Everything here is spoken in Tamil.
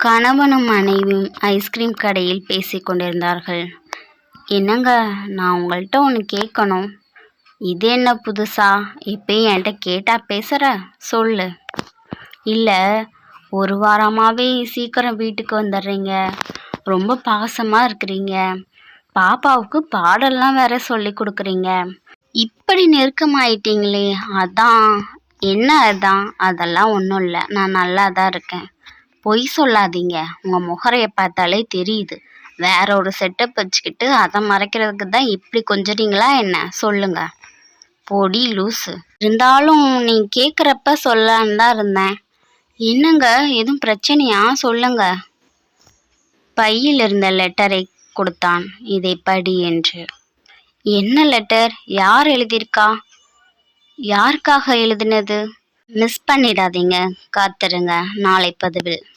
கணவனும் மனைவியும் ஐஸ்கிரீம் கடையில் பேசிக் கொண்டிருந்தார்கள். என்னங்க நான் உங்கள்கிட்ட ஒன்று கேட்கணும் இது என்ன புதுசா? இப்போ என்கிட்ட கேட்டால் பேசுகிற சொல்லு. இல்லை ஒரு வாரமாகவே சீக்கிரம் வீட்டுக்கு வந்துடுறீங்க. ரொம்ப பாசமாக இருக்கிறீங்க. பாப்பாவுக்கு பாடல்லாம் வேற சொல்லி கொடுக்குறீங்க. இப்படி நெருக்கமாயிட்டீங்களே அதான். என்ன அதான்? அதெல்லாம் ஒன்றும் இல்லை. நான் நல்லா தான் இருக்கேன். பொய் சொல்லாதீங்க. உங்கள் முகரையை பார்த்தாலே தெரியுது. வேற ஒரு செட்டப் வச்சுக்கிட்டு அதை மறைக்கிறதுக்கு தான் இப்படி கொஞ்சறீங்களா என்ன? சொல்லுங்க. பொடி லூஸு இருந்தாலும் நீ கேட்குறப்ப சொல்லலான்னு தான் இருந்தேன். என்னங்க? எதுவும் பிரச்சனையா? சொல்லுங்க. பையில் இருந்த லெட்டரை கொடுத்தான். இதை படி என்று. என்ன லெட்டர் யார் எழுதியிருக்கா? யாருக்காக எழுதினது? மிஸ் பண்ணிடாதீங்க. காத்துருங்க. நாளை பதிவில்.